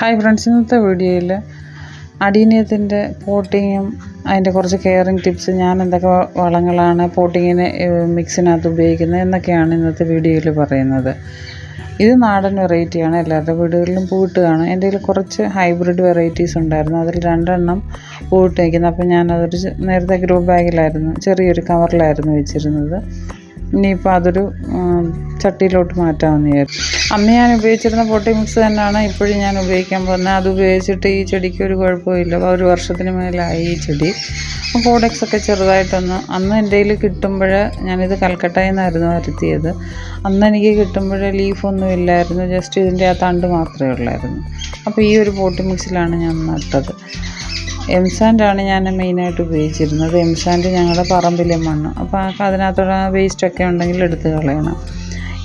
Hi friends ഇന്നത്തെ വീഡിയോയിൽ അടീനിയത്തിന്റെ പോട്ടിങ്ങും അതിന്റെ കുറച്ച് കെയറിങ് ടിപ്സ് ഞാൻ എന്തൊക്കെ വളങ്ങളാണ് പോട്ടിങ്ങിന് മിക്സിനകത്ത് ഉപയോഗിക്കുന്നത് എന്നൊക്കെയാണ് ഇന്നത്തെ വീഡിയോയിൽ പറയുന്നത്. ഇത് നാടൻ വെറൈറ്റിയാണ് എല്ലാവരുടെ വീടുകളിലും പൂവിട്ട് കാണും. എന്റെ കയ്യിൽ കുറച്ച് ഹൈബ്രിഡ് വെറൈറ്റീസ് ഉണ്ടായിരുന്നു. അതിൽ രണ്ടെണ്ണം പൂവിട്ട് വയ്ക്കുന്നത് അപ്പോൾ ഞാനതൊരു നേരത്തെ ഗ്രോ ബാഗിലായിരുന്നു ചെറിയൊരു കവറിലായിരുന്നു വെച്ചിരുന്നത്. ഇനിയിപ്പോൾ അതൊരു ചട്ടിയിലോട്ട് മാറ്റാമെന്ന് വിചാരിച്ചു. അന്ന് ഞാൻ ഉപയോഗിച്ചിരുന്ന പൊട്ടി മിക്സ് തന്നെയാണ് ഇപ്പോഴും ഞാൻ ഉപയോഗിക്കാൻ പോകുന്നത്. അത് ഉപയോഗിച്ചിട്ട് ഈ ചെടിക്ക് ഒരു കുഴപ്പമില്ല. ഒരു വർഷത്തിന് മേലായി ഈ ചെടി. കോഡെക്സ് ഒക്കെ ചെറുതായിട്ടൊന്ന് അന്ന് എന്റെ കയ്യിൽ കിട്ടുമ്പോൾ ഞാനിത് കൽക്കട്ടയിൽ നിന്നായിരുന്നു വരുത്തിയത്. അന്ന് എനിക്ക് കിട്ടുമ്പോൾ ലീഫൊന്നും ഇല്ലായിരുന്നു. ജസ്റ്റ് ഇതിന്റെ ആ തണ്ട് മാത്രമേ ഉള്ളായിരുന്നു. അപ്പോൾ ഈ ഒരു പോട്ടി മിക്സിലാണ് ഞാൻ നട്ടത്. എംസാൻഡാണ് ഞാൻ മെയിനായിട്ട് ഉപയോഗിച്ചിരുന്നത്. എംസാൻഡ് ഞങ്ങളുടെ പറമ്പിലെ മണ്ണ്. അപ്പോൾ അതിനകത്തുള്ള വേസ്റ്റൊക്കെ ഉണ്ടെങ്കിൽ എടുത്ത് കളയണം.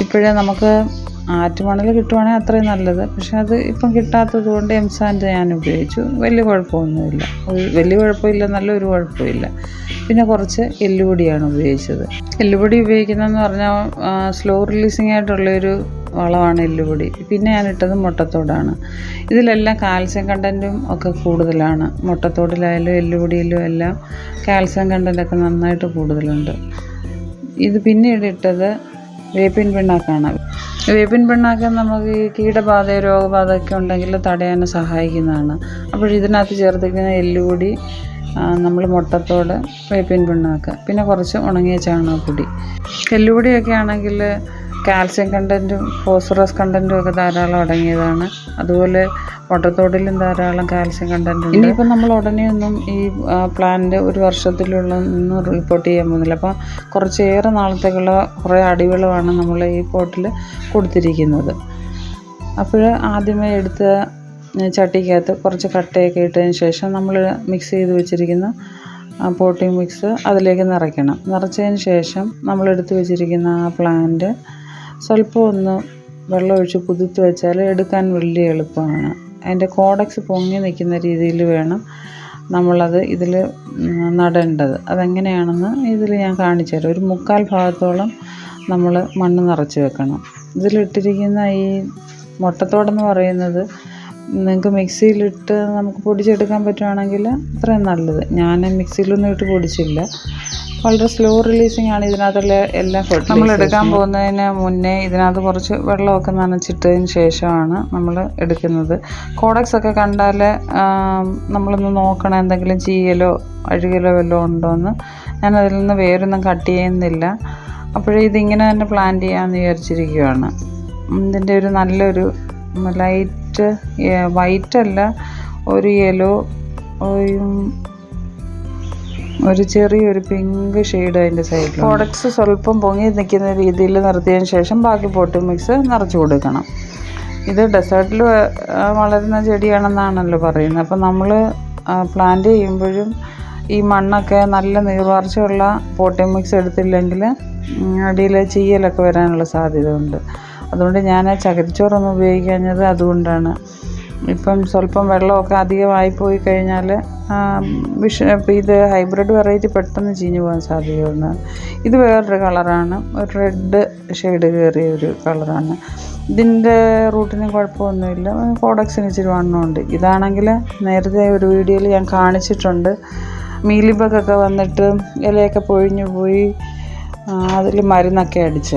ഇപ്പോഴേ നമുക്ക് ആറ്റുമണൽ കിട്ടുവാണെങ്കിൽ അത്രയും നല്ലത്. പക്ഷേ അത് ഇപ്പം കിട്ടാത്തത് കൊണ്ട് എംസാൻഡ് ഞാൻ ഉപയോഗിച്ചു. വലിയ കുഴപ്പമൊന്നുമില്ല. വലിയ കുഴപ്പമില്ല നല്ലൊരു കുഴപ്പമില്ല. പിന്നെ കുറച്ച് എല്ലുപൊടിയാണ് ഉപയോഗിച്ചത്. എല്ലുപൊടി ഉപയോഗിക്കുന്നതെന്ന് പറഞ്ഞാൽ സ്ലോ റിലീസിങ് ആയിട്ടുള്ളൊരു വളമാണ് എല്ലുപൊടി. പിന്നെ ഞാൻ ഇട്ടത് മുട്ടത്തോടാണ്. ഇതിലെല്ലാം കാൽസ്യം കണ്ടന്റും ഒക്കെ കൂടുതലാണ്. മുട്ടത്തോടിലായാലും എല്ലുപൊടിയിലും എല്ലാം കാൽസ്യം കണ്ടന്റൊക്കെ നന്നായിട്ട് കൂടുതലുണ്ട്. ഇത് പിന്നീട് ഇട്ടത് വേപ്പിൻ പിണ്ണാക്കാണ്. വേപ്പിൻ പിണ്ണാക്ക് നമുക്ക് ഈ കീടബാധയോ രോഗബാധയൊക്കെ ഉണ്ടെങ്കിൽ തടയാൻ സഹായിക്കുന്നതാണ്. അപ്പോൾ ഇതിനകത്ത് ചേർത്തിരിക്കുന്ന എല്ലുപൊടി നമ്മൾ മുട്ടത്തോട് വേപ്പിൻ പിണ്ണാക്ക് പിന്നെ കുറച്ച് ഉണങ്ങിയ ചാണകപ്പൊടി. എല്ലുപൊടിയൊക്കെ ആണെങ്കിൽ കാൽസ്യം കണ്ടന്റും ഫോസ്ഫറസ് കണ്ടന്റും ഒക്കെ ധാരാളം അടങ്ങിയതാണ്. അതുപോലെ മുട്ടത്തോടിലും ധാരാളം കാൽസ്യം കണ്ടന്റ് ഉണ്ട്. ഇനിയിപ്പോൾ നമ്മൾ ഉടനെ ഒന്നും ഈ പ്ലാന്റ് ഒരു വർഷത്തിലുള്ള ഒന്നും റിപ്പോർട്ട് ചെയ്യാൻ പോകുന്നില്ല. അപ്പോൾ കുറച്ചേറെ നാളത്തേക്കുള്ള കുറേ അടിവിളവാണ് നമ്മൾ ഈ പോട്ടിൽ കൊടുത്തിരിക്കുന്നത്. അപ്പോൾ ആദ്യമേ എടുത്ത ചട്ടിക്കകത്ത് കുറച്ച് കട്ടയൊക്കെ ഇട്ടതിന് ശേഷം നമ്മൾ മിക്സ് ചെയ്ത് വെച്ചിരിക്കുന്ന പോട്ടിംഗ് മിക്സ് അതിലേക്ക് നിറയ്ക്കണം. നിറച്ചതിന് ശേഷം നമ്മൾ എടുത്ത് വെച്ചിരിക്കുന്ന ആ പ്ലാന്റ് സ്വല്പം ഒന്ന് വെള്ളമൊഴിച്ച് കുതിർത്ത് വെച്ചാൽ എടുക്കാൻ വലിയ എളുപ്പമാണ്. അതിന്റെ കോഡക്സ് പൊങ്ങി നിൽക്കുന്ന രീതിയിൽ വേണം നമ്മളത് ഇതിൽ നടേണ്ടത്. അതെങ്ങനെയാണെന്ന് ഇതിൽ ഞാൻ കാണിച്ചു തരാം. ഒരു മുക്കാൽ ഭാഗത്തോളം നമ്മൾ മണ്ണ് നിറച്ച് വെക്കണം. ഇതിലിട്ടിരിക്കുന്ന ഈ മുട്ടത്തോടെന്ന് പറയുന്നത് നിങ്ങൾക്ക് മിക്സിയിലിട്ട് നമുക്ക് പൊടിച്ചെടുക്കാൻ പറ്റുവാണെങ്കിൽ അത്രയും നല്ലത്. ഞാൻ മിക്സിയിലൊന്നും ഇട്ട് പൊടിച്ചില്ല. വളരെ സ്ലോ റിലീസിങ് ആണ് ഇതിനകത്തുള്ള എല്ലാ നമ്മൾ എടുക്കാൻ പോകുന്നതിന് മുന്നേ ഇതിനകത്ത് കുറച്ച് വെള്ളമൊക്കെ നനച്ചിട്ടതിന് ശേഷമാണ് നമ്മൾ എടുക്കുന്നത്. കോഡക്സ് ഒക്കെ കണ്ടാൽ നമ്മളൊന്ന് നോക്കണം എന്തെങ്കിലും ചീയലോ അഴുകലോ വല്ലതും ഉണ്ടോ എന്ന് ഞാൻ അതിൽ നിന്ന് വേരൊന്നും കട്ട് ചെയ്യുന്നില്ല. അപ്പോഴേ ഇതിങ്ങനെ തന്നെ പ്ലാൻ ചെയ്യാമെന്ന് വിചാരിച്ചിരിക്കുകയാണ് ഇതിന്റെ ഒരു നല്ലൊരു ലൈറ്റ് വൈറ്റ് അല്ല ഒരു യെല്ലോ ഒരു ചെറിയൊരു പിങ്ക് ഷെയ്ഡ് അതിന്റെ സൈഡിൽ പ്രോഡക്ട്സ് സ്വല്പം പൊങ്ങി നിൽക്കുന്ന രീതിയിൽ നിർത്തിയതിന് ശേഷം ബാക്കി പോട്ട് മിക്സ് നിറച്ച് കൊടുക്കണം. ഇത് ഡെസേർട്ടിൽ വളരുന്ന ചെടിയാണെന്നാണല്ലോ പറയുന്നത്. അപ്പോൾ നമ്മൾ പ്ലാന്റ് ചെയ്യുമ്പോഴും ഈ മണ്ണൊക്കെ നല്ല നീർവാർച്ചയുള്ള പോട്ടിംഗ് മിക്സ് എടുത്തില്ലെങ്കിൽ അടിയിൽ ചീയലൊക്കെ വരാനുള്ള സാധ്യതയുണ്ട്. അതുകൊണ്ട് ഞാൻ ആ ചകിരിച്ചോറൊന്നും ഉപയോഗിക്കാഞ്ഞത് അതുകൊണ്ടാണ്. ഇപ്പം സ്വല്പം വെള്ളമൊക്കെ അധികമായി പോയി കഴിഞ്ഞാൽ വിഷ ഇത് ഹൈബ്രിഡ് വെറൈറ്റി പെട്ടെന്ന് ചീഞ്ഞു പോകാൻ സാധ്യതയുണ്ട്. ഇത് വേറൊരു കളറാണ്. ഒരു റെഡ് ഷെയ്ഡ് കയറിയ ഒരു കളറാണ്. ഇതിന്റെ റൂട്ടിന് കുഴപ്പമൊന്നുമില്ല. കോഡക്സിന് ഇച്ചിരി വണ്ണമുണ്ട് ഇതാണെങ്കിൽ നേരത്തെ ഒരു വീഡിയോയിൽ ഞാൻ കാണിച്ചിട്ടുണ്ട്. മീലിബഗൊക്കെ വന്നിട്ട് ഇലയൊക്കെ പൊഴിഞ്ഞു പോയി അതിൽ മരുന്നൊക്കെ അടിച്ച.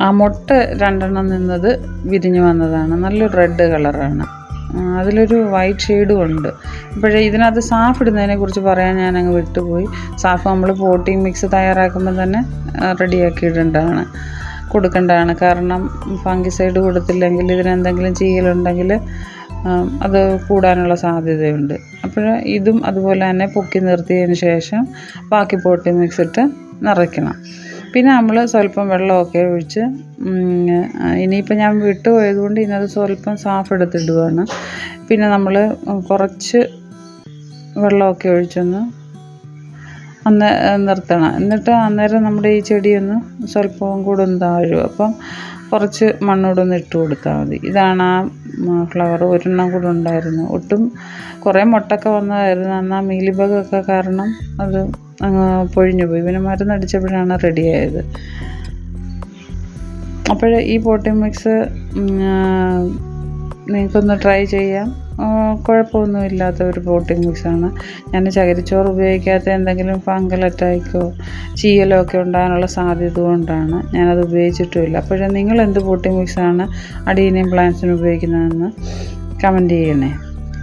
ആ മുട്ട രണ്ടെണ്ണം നിന്നത് വിരിഞ്ഞു വന്നതാണ്. നല്ലൊരു റെഡ് കളറാണ് അതിലൊരു വൈറ്റ് ഷെയ്ഡും ഉണ്ട്. ഇപ്പോഴേ ഇതിനകത്ത് സാഫ് ഇടുന്നതിനെ കുറിച്ച് പറയാൻ ഞാൻ അങ്ങ് വിട്ടുപോയി. സാഫ് നമ്മൾ പോട്ടിങ് മിക്സ് തയ്യാറാക്കുമ്പോൾ തന്നെ റെഡിയാക്കി ഇടേണ്ടതാണ് കൊടുക്കേണ്ടതാണ്. കാരണം ഫംഗിസൈഡ് കൊടുത്തില്ലെങ്കിൽ ഇതിനെന്തെങ്കിലും ചെയ്യലുണ്ടെങ്കിൽ അത് കൂടാനുള്ള സാധ്യതയുണ്ട്. അപ്പോൾ ഇതും അതുപോലെ തന്നെ പൊക്കി നിർത്തിയതിന് ശേഷം ബാക്കി പോട്ടിങ് മിക്സ് ഇട്ട് നിറയ്ക്കണം. പിന്നെ നമ്മൾ സ്വല്പം വെള്ളമൊക്കെ ഒഴിച്ച് ഇനിയിപ്പോൾ ഞാൻ വിട്ടുപോയതുകൊണ്ട് ഇന്നത് സ്വല്പം സാഫ് എടുത്തിടുവാണ്. പിന്നെ നമ്മൾ കുറച്ച് വെള്ളമൊക്കെ ഒഴിച്ചൊന്ന് അന്ന് നിർത്തണം. എന്നിട്ട് അന്നേരം നമ്മുടെ ഈ ചെടിയൊന്ന് സ്വല്പവും കൂടെ ഒന്ന് താഴും. അപ്പം കുറച്ച് മണ്ണൂടെ ഒന്ന് ഇട്ട് കൊടുത്താൽ മതി. ഇതാണ് ആ ഫ്ലവർ ഒരെണ്ണം കൂടെ ഉണ്ടായിരുന്നു. ഒട്ടും കുറേ മുട്ടൊക്കെ വന്നതായിരുന്നു. അന്ന് ആ മീലിബഗൊക്കെ കാരണം അത് അങ്ങ് പൊഴിഞ്ഞു പോയി. പിന്നെ മരുന്നടിച്ചപ്പോഴാണ് റെഡിയായത് അപ്പോൾ ഈ പോട്ടിംഗ് മിക്സ് നിങ്ങൾക്കൊന്ന് ട്രൈ ചെയ്യാം. കുഴപ്പമൊന്നും കുഴപ്പമൊന്നുമില്ലാത്ത ഒരു പോട്ടിംഗ് മിക്സാണ് ഞാൻ ചകിരിച്ചോറ് ഉപയോഗിക്കാത്ത എന്തെങ്കിലും ഫംഗൽ അറ്റാക്കോ ചീയലോ ഒക്കെ ഉണ്ടാകാനുള്ള സാധ്യത കൊണ്ടാണ് ഞാനത് ഉപയോഗിച്ചിട്ടുമില്ല. അപ്പോഴേ നിങ്ങൾ എന്ത് പോട്ടിംഗ് മിക്സാണ് അടീനിയം പ്ലാന്റ്സിന് ഉപയോഗിക്കുന്നതെന്ന് കമന്റ് ചെയ്യണേ.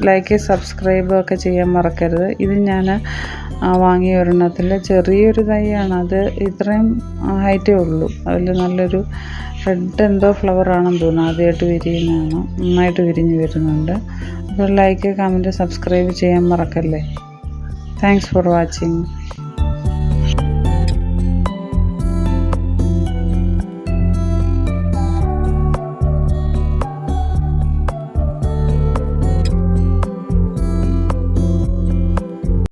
ലൈക്ക് സബ്സ്ക്രൈബ് ഒക്കെ ചെയ്യാൻ മറക്കരുത്. ഇത് ഞാൻ വാങ്ങിയ ഒരെണ്ണത്തിൽ ചെറിയൊരു തൈയാണ്. അത് ഇത്രയും ഹൈറ്റേ ഉള്ളൂ. അതിൽ നല്ലൊരു റെഡ് എന്തോ ഫ്ലവറാണെന്ന് തോന്നുന്നു. ആദ്യമായിട്ട് വിരിയുന്നതാണ്. നന്നായിട്ട് വിരിഞ്ഞ് വരുന്നുണ്ട്. അപ്പോൾ ലൈക്ക് കമന്റ് സബ്സ്ക്രൈബ് ചെയ്യാൻ മറക്കല്ലേ? Thanks for watching